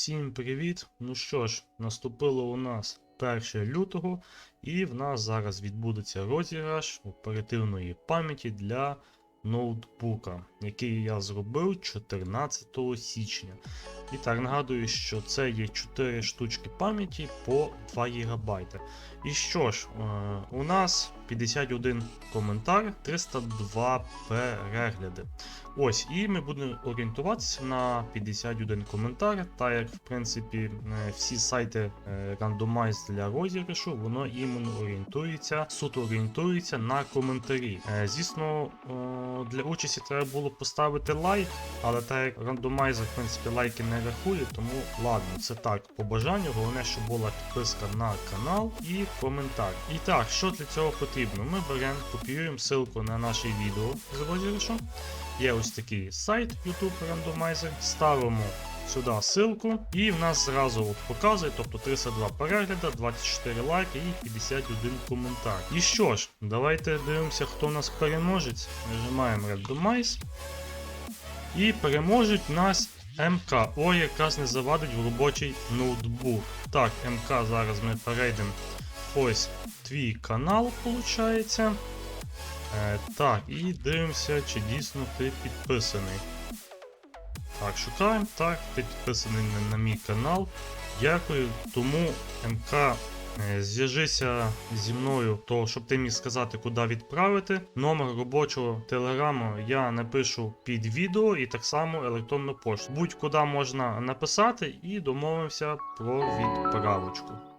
Всім привіт! Ну що ж, наступило у нас 1 лютого, і в нас зараз відбудеться розіграш оперативної пам'яті для ноутбука, який я зробив 14 січня. І так нагадую, що це є 4 штучки пам'яті по 2 ГБ. І що ж, е, у нас 51 коментар, 302 перегляди. Ось, і ми будемо орієнтуватися на 51 коментар, так як в принципі е, всі сайти е, рандомайз для розіграшу, воно іменно орієнтується, суто орієнтується на коментарі. Е, Звісно, е, для участі треба було поставити лайк, але так як рандомайзер, в принципі, лайки не рахує, тому ладно, це так, по бажанню. Головне, щоб була підписка на канал і коментар. І так, що для цього потрібно? Ми беремо, копіюємо ссылку на наше відео з розіграшу. Є ось такий сайт YouTube Randomizer. Ставимо сюди ссылку, і в нас зразу от показує, тобто 302 перегляда, 24 лайки і 51 коментар. І що ж, давайте дивимося, хто нас переможець. Нажимаємо Randomize. І переможуть нас МК. Ой, якраз не завадить в робочий ноутбук. Так, МК, зараз ми перейдемо. Ось твій канал, виходить. Е, так, і дивимося, чи дійсно ти підписаний. Так, шукаємо. Так, ти підписаний на, на мій канал. Дякую. Тому МК зв'яжися зі мною, то щоб ти міг сказати, куди відправити. Номер робочого телеграму я напишу під відео і так само електронну пошту. Будь-куди можна написати і домовимося про відправочку.